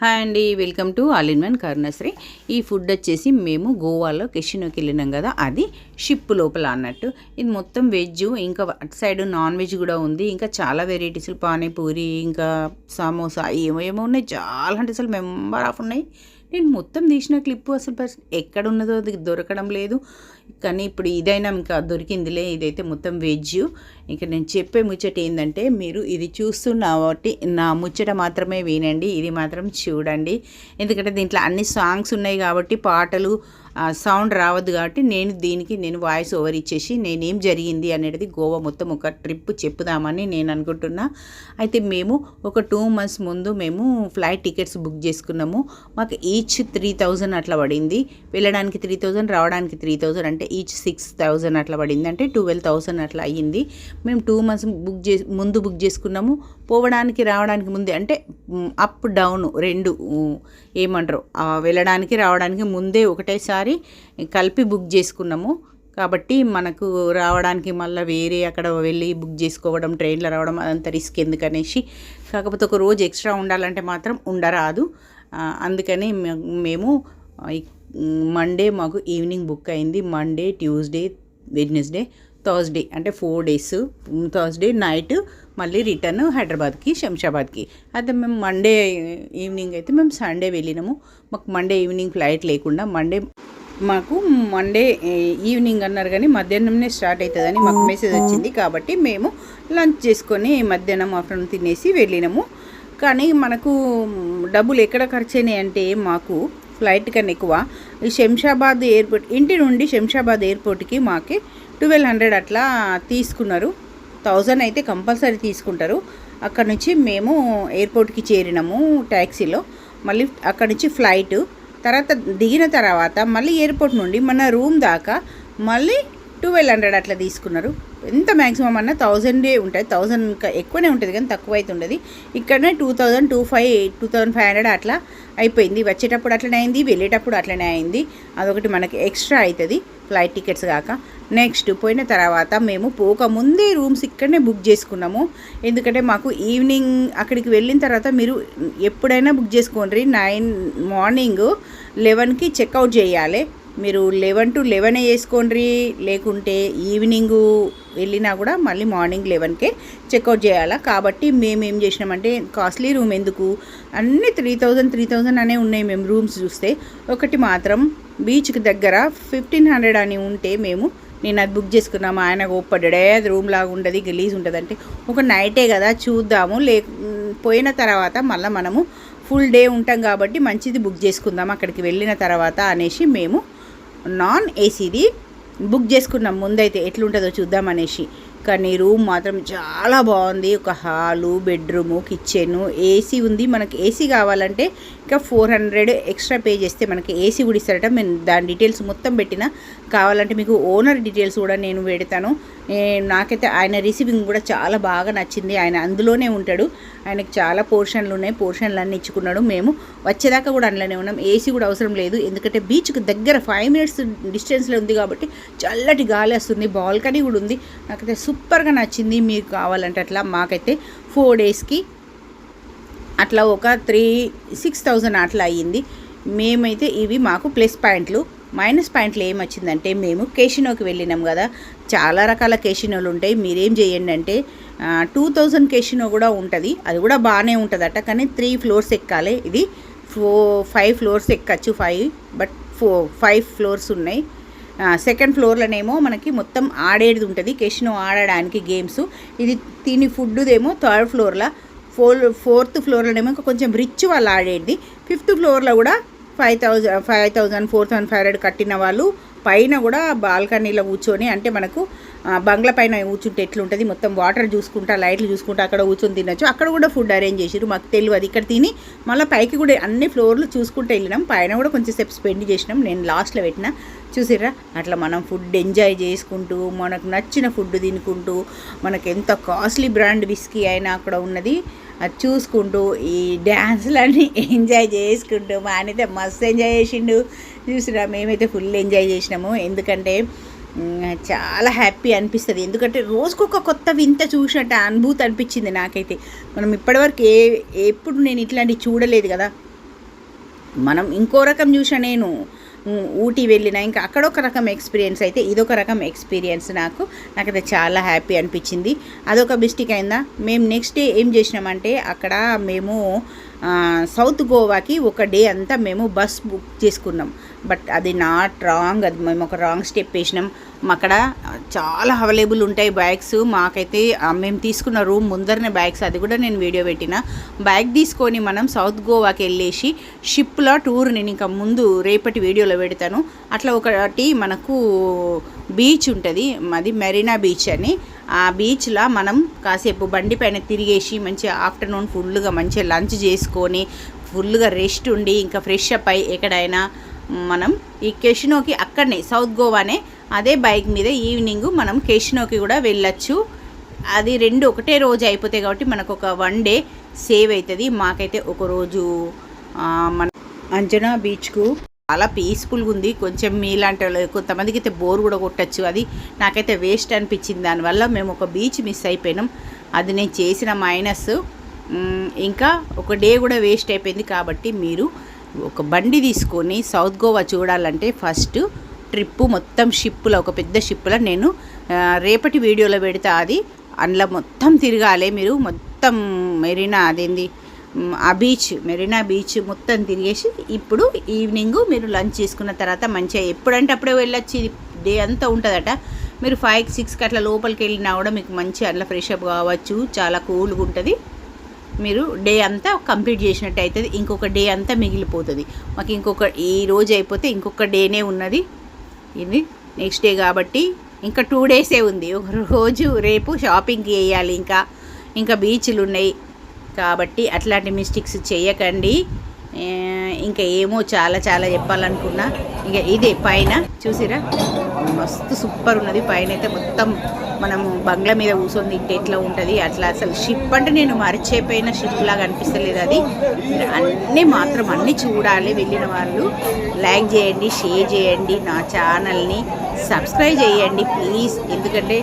Hi అండి welcome to all in one Karunasri. ఈ food వచ్చేసి మేము గోవాలో కెషినోకి వెళ్ళినాం కదా అది షిప్ లోపల అన్నట్టు. ఇది మొత్తం వెజ్ ఇంకా అటు సైడ్ నాన్ వెజ్ కూడా ఉంది. ఇంకా చాలా వెరైటీస్ పానీపూరి ఇంకా సమోసా ఏమో ఏమో ఉన్నాయి. చాలా అంటే అసలు మెంబర్ ఆఫ్ ఉన్నాయి. నేను మొత్తం తీసిన క్లిప్పు అసలు పర్స్- ఎక్కడ ఉన్నదో అది దొరకడం లేదు. కానీ ఇప్పుడు ఇదైనా ఇంకా దొరికిందిలే. ఇదైతే మొత్తం వెజ్. ఇంకా నేను చెప్పే ముచ్చట ఏంటంటే మీరు ఇది చూస్తున్న కాబట్టి నా ముచ్చట మాత్రమే వినండి. ఇది మాత్రం చూడండి. ఎందుకంటే దీంట్లో అన్ని సాంగ్స్ ఉన్నాయి కాబట్టి పాటలు సౌండ్ రావద్దు కాబట్టి నేను దీనికి నేను వాయిస్ ఓవర్ ఇచ్చేసి నేనేం జరిగింది అనేది గోవా మొత్తం ఒక ట్రిప్ చెప్పుదామని నేను అనుకుంటున్నా. అయితే మేము ఒక టూ మంత్స్ ముందు మేము ఫ్లైట్ టికెట్స్ బుక్ చేసుకున్నాము. మాకు ఈచ్ త్రీ థౌజండ్ అట్లా పడింది. వెళ్ళడానికి త్రీ థౌజండ్ రావడానికి త్రీ థౌజండ్ అంటే ఈచ్ సిక్స్ థౌజండ్ అట్లా పడింది. అంటే ట్వెల్వ్ థౌజండ్ అట్లా అయ్యింది. మేము టూ మంత్స్ బుక్ చే ముందు బుక్ చేసుకున్నాము. పోవడానికి రావడానికి ముందే అంటే అప్ డౌన్ రెండు ఏమంటారు? వెళ్ళడానికి రావడానికి ముందే ఒకటేసారి కలిపి బుక్ చేసుకున్నాము. కాబట్టి మనకు రావడానికి మళ్ళీ వేరే అక్కడ వెళ్ళి బుక్ చేసుకోవడం ట్రైన్లో రావడం అదంతా రిస్క్ ఎందుకనేసి. కాకపోతే ఒక రోజు ఎక్స్ట్రా ఉండాలంటే మాత్రం ఉండరాదు. అందుకని మేము మండే మాకు ఈవినింగ్ బుక్ అయింది. మండే ట్యూస్డే వెడ్నెస్డే థర్స్డే అంటే ఫోర్ డేస్ థర్స్డే నైట్ మళ్ళీ రిటర్న్ హైదరాబాద్కి శంషాబాద్కి. అయితే మేము మండే ఈవినింగ్ అయితే మేము సండే వెళ్ళినాము. మాకు మండే ఈవినింగ్ ఫ్లైట్ లేకుండా మండే మాకు మండే ఈవినింగ్ అన్నారు కానీ మధ్యాహ్నంనే స్టార్ట్ అవుతుందని మాకు మెసేజ్ వచ్చింది. కాబట్టి మేము లంచ్ చేసుకొని మధ్యాహ్నం ఆఫ్టర్నూన్ తినేసి వెళ్ళినాము. కానీ మనకు డబ్బులు ఎక్కడ ఖర్చు అంటే మాకు ఫ్లైట్ కన్నా ఎక్కువ ఈ శంషాబాద్ ఎయిర్పోర్ట్ ఇంటి నుండి శంషాబాద్ ఎయిర్పోర్ట్కి మాకి ట్వెల్వ్ హండ్రెడ్ అట్లా తీసుకున్నారు. థౌజండ్ అయితే కంపల్సరీ తీసుకుంటారు. అక్కడ నుంచి మేము ఎయిర్పోర్ట్కి చేరినాము ట్యాక్సీలో మళ్ళీ అక్కడ నుంచి ఫ్లైట్ తర్వాత దిగిన తర్వాత మళ్ళీ ఎయిర్పోర్ట్ నుండి మన రూమ్ దాకా మళ్ళీ ట్వెల్వ్ హండ్రెడ్ అట్లా తీసుకున్నారు. ఎంత మ్యాక్సిమం అన్న థౌజండే ఉంటుంది థౌజండ్ ఎక్కువనే ఉంటుంది కానీ తక్కువ అయితే ఉండదు ఇక్కడనే two thousand two five two thousand five hundred అట్లా అయిపోయింది. వచ్చేటప్పుడు అట్లనే అయింది వెళ్ళేటప్పుడు అట్లనే అయింది. అదొకటి మనకి ఎక్స్ట్రా అవుతుంది ఫ్లైట్ టికెట్స్ కాక నెక్స్ట్ పోయిన తర్వాత మేము పోకముందే రూమ్స్ ఇక్కడనే బుక్ చేసుకున్నాము. ఎందుకంటే మాకు ఈవినింగ్ అక్కడికి వెళ్ళిన తర్వాత మీరు ఎప్పుడైనా బుక్ చేసుకోండి. నైన్ మార్నింగ్ లెవెన్కి చెక్అవుట్ చేయాలి. మీరు లెవెన్ టు లెవెనే చేసుకోండి లేకుంటే ఈవినింగ్ వెళ్ళినా కూడా మళ్ళీ మార్నింగ్ లెవెన్కే చెక్అవుట్ చేయాలా? కాబట్టి మేము ఏం చేసినామంటే కాస్ట్లీ రూమ్ ఎందుకు? అన్నీ త్రీ థౌజండ్ త్రీ థౌజండ్ అనే ఉన్నాయి మేము రూమ్స్ చూస్తే. ఒకటి మాత్రం బీచ్కి దగ్గర ఫిఫ్టీన్ హండ్రెడ్ అని ఉంటే మేము నేను అది బుక్ చేసుకున్నాము ఆయన ఒప్పడే అది రూమ్ లాగా ఉండదు గలీజ్ ఉంటుంది అంటే. ఒక నైటే కదా చూద్దాము. లే పోయిన తర్వాత మళ్ళీ మనము ఫుల్ డే ఉంటాం కాబట్టి మంచిది బుక్ చేసుకుందాం. అక్కడికి వెళ్ళిన తర్వాత అనేసి మేము నాన్ ఏసీది బుక్ చేసుకున్నాం ముందైతే ఎట్లుంటుందో చూద్దాం అనేసి కానీ రూమ్ మాత్రం చాలా బాగుంది. ఒక హాలు బెడ్రూము కిచెను ఏసీ ఉంది. మనకి ఏసీ కావాలంటే ఇంకా ఫోర్ హండ్రెడ్ ఎక్స్ట్రా పే చేస్తే మనకి ఏసీ కూడా ఇస్తారట. నేను దాని డీటెయిల్స్ మొత్తం పెట్టిన కావాలంటే మీకు ఓనర్ డీటెయిల్స్ కూడా నేను పెడతాను. నాకైతే ఆయన రిసీవింగ్ కూడా చాలా బాగా నచ్చింది. ఆయన అందులోనే ఉంటాడు. ఆయనకు చాలా పోర్షన్లు ఉన్నాయి. పోర్షన్లు అన్నీ ఇచ్చుకున్నాడు మేము. వచ్చేదాకా కూడా అందులోనే ఉన్నాం. ఏసీ కూడా అవసరం లేదు. ఎందుకంటే బీచ్కి దగ్గర ఫైవ్ మినిట్స్ డిస్టెన్స్లో ఉంది కాబట్టి చల్లటి గాలి వస్తుంది. బాల్కనీ కూడా ఉంది. నాకైతే సూపర్గా నచ్చింది. మీకు కావాలంటే అట్లా మాకైతే ఫోర్ డేస్కి అట్లా ఒక త్రీ సిక్స్ థౌజండ్ అట్లా అయ్యింది. మేమైతే ఇవి మాకు ప్లస్ పాయింట్లు మైనస్ పాయింట్లు ఏమొచ్చిందంటే మేము కేషినోకి వెళ్ళినాం కదా. చాలా రకాల కేషినోలు ఉంటాయి. మీరేం చేయండి అంటే టూ థౌజండ్ కేషినో కూడా ఉంటుంది. అది కూడా బాగానే ఉంటుందట కానీ త్రీ ఫ్లోర్స్ ఎక్కాలి. ఇది four five floors ఎక్కచ్చు five but four five floors ఉన్నాయి. సెకండ్ ఫ్లోర్లోనేమో మనకి మొత్తం ఆడేది ఉంటుంది. కెషినో ఆడడానికి గేమ్స్ ఇది తిని ఫుడ్దేమో థర్డ్ ఫ్లోర్లో. ఫోర్ ఫోర్త్ ఫ్లోర్లోనేమో ఇంకా కొంచెం రిచ్ వాళ్ళు ఆడేది. ఫిఫ్త్ ఫ్లోర్లో కూడా five thousand five thousand four thousand five hundred కట్టిన వాళ్ళు పైన కూడా బాల్కనీలో కూర్చొని అంటే మనకు బంగ్లా పైన కూర్చుంటే ఎట్లుంటుంది? మొత్తం వాటర్ చూసుకుంటా లైట్లు చూసుకుంటా అక్కడ కూర్చొని తినచ్చు. అక్కడ కూడా ఫుడ్ అరేంజ్ చేసారు మాకు తెలియదు ఇక్కడ తిని మళ్ళీ పైకి కూడా అన్ని ఫ్లోర్లు చూసుకుంటూ వెళ్ళినాం. పైన కూడా కొంచెం సేపు స్పెండ్ చేసినాం. నేను లాస్ట్లో పెట్టిన. చూసిర్రా? అట్లా మనం ఫుడ్ ఎంజాయ్ చేసుకుంటూ మనకు నచ్చిన ఫుడ్ తినుకుంటూ మనకు ఎంత కాస్ట్లీ బ్రాండ్ విస్కీ అయినా అక్కడ ఉన్నది అది చూసుకుంటూ ఈ డ్యాన్స్లన్నీ ఎంజాయ్ చేసుకుంటూ మా ఆయనైతే మస్తు ఎంజాయ్ చేసిండు. చూసిరా మేమైతే ఫుల్ ఎంజాయ్ చేసినాము. ఎందుకంటే చాలా హ్యాపీ అనిపిస్తుంది. ఎందుకంటే రోజుకొక కొత్త వింత చూసినట్టు అనుభూతి అనిపించింది నాకైతే. మనం ఇప్పటివరకు ఏ ఎప్పుడు నేను ఇట్లాంటివి చూడలేదు కదా. మనం ఇంకో రకం చూసా నేను ఊటీ వెళ్ళిన ఇంకా అక్కడ ఒక రకం ఎక్స్పీరియన్స్ అయితే ఇదొక రకం ఎక్స్పీరియన్స్ నాకు. నాకైతే చాలా హ్యాపీ అనిపించింది. అదొక మిస్టేక్ అయిందా? మేము నెక్స్ట్ డే ఏం చేసినామంటే అక్కడ మేము సౌత్ గోవాకి ఒక డే అంతా మేము బస్ బుక్ చేసుకున్నాం. బట్ అది నాట్ రాంగ్. అది మేము ఒక రాంగ్ స్టెప్ వేసినాం. అక్కడ చాలా అవైలబుల్ ఉంటాయి బ్యాగ్స్. మాకైతే మేము తీసుకున్న రూమ్ ముందరనే బ్యాగ్స్. అది కూడా నేను వీడియో పెట్టిన. బ్యాగ్ తీసుకొని మనం సౌత్ గోవాకి వెళ్ళేసి షిప్లో టూర్ నేను ఇంకా ముందు రేపటి వీడియోలో పెడతాను. అట్లా ఒకటి మనకు బీచ్ ఉంటుంది. అది మెరీనా బీచ్ అని. ఆ బీచ్లో మనం కాసేపు బండి పైన తిరిగేసి మంచిగా ఆఫ్టర్నూన్ ఫుల్గా మంచిగా లంచ్ చేసుకొని ఫుల్గా రెస్ట్ ఉండి ఇంకా ఫ్రెష్ అప్ అయ్యి ఎక్కడైనా మనం ఈ కెషినోకి అక్కడనే సౌత్ గోవానే అదే బైక్ మీద ఈవినింగ్ మనం కెషినోకి కూడా వెళ్ళొచ్చు. అది రెండు ఒకటే రోజు అయిపోతాయి కాబట్టి మనకు ఒక వన్ డే సేవ్ అవుతుంది మాకైతే ఒకరోజు మన అంజనా బీచ్కు చాలా పీస్ఫుల్గా ఉంది. కొంచెం మీలాంటి వాళ్ళు కొంతమందికి అయితే బోర్ కూడా కొట్టచ్చు. అది నాకైతే వేస్ట్ అనిపించింది. దానివల్ల మేము ఒక బీచ్ మిస్ అయిపోయినాం. అది నేను చేసిన మైనస్ ఇంకా ఒక డే కూడా వేస్ట్ అయిపోయింది కాబట్టి మీరు ఒక బండి తీసుకొని సౌత్ గోవా చూడాలంటే ఫస్ట్ ట్రిప్పు మొత్తం షిప్పులో ఒక పెద్ద షిప్పులో నేను రేపటి వీడియోలో పెడతా అది. అందులో మొత్తం తిరగాలి మీరు. మొత్తం మెరీనా అదేంది? ఆ బీచ్ మెరీనా బీచ్ మొత్తం తిరిగేసి ఇప్పుడు ఈవినింగ్ మీరు లంచ్ చేసుకున్న తర్వాత మంచిగా ఎప్పుడంటే అప్పుడే వెళ్ళొచ్చు. డే అంతా ఉంటుందట. మీరు ఫైవ్ సిక్స్కి అట్లా లోపలికి వెళ్ళినా కూడా మీకు మంచి అందులో ఫ్రెష్ అప్ కావచ్చు. చాలా కూల్గా ఉంటుంది. మీరు డే అంతా కంప్లీట్ చేసినట్టు అవుతుంది ఇంకొక డే అంతా మిగిలిపోతుంది. మాకు ఇంకొక ఈ రోజు అయిపోతే ఇంకొక డేనే ఉన్నది. ఇది నెక్స్ట్ డే కాబట్టి ఇంకా టూ డేసే ఉంది. ఒక రోజు రేపు షాపింగ్కి వేయాలి ఇంకా. ఇంకా బీచ్లు ఉన్నాయి. కాబట్టి అట్లాంటి మిస్టేక్స్ చేయకండి. ఇంకా ఏమో చాలా చాలా చెప్పాలనుకున్నా. ఇంకా ఇదే పైన. చూసిరా? మస్తు సూపర్ ఉన్నది. పైన అయితే మొత్తం మనము బంగ్లా మీద కూర్చొని తింటే ఎట్లా ఉంటుంది? అట్లా అసలు షిప్ అంటే నేను మరిచిపోయిన షిప్ లాగా అనిపిస్తలేదు అది. అన్నీ మాత్రం అన్నీ చూడాలి వెళ్ళిన వాళ్ళు. లైక్ చేయండి షేర్ చేయండి నా ఛానల్ని సబ్స్క్రైబ్ చేయండి ప్లీజ్ ఎందుకంటే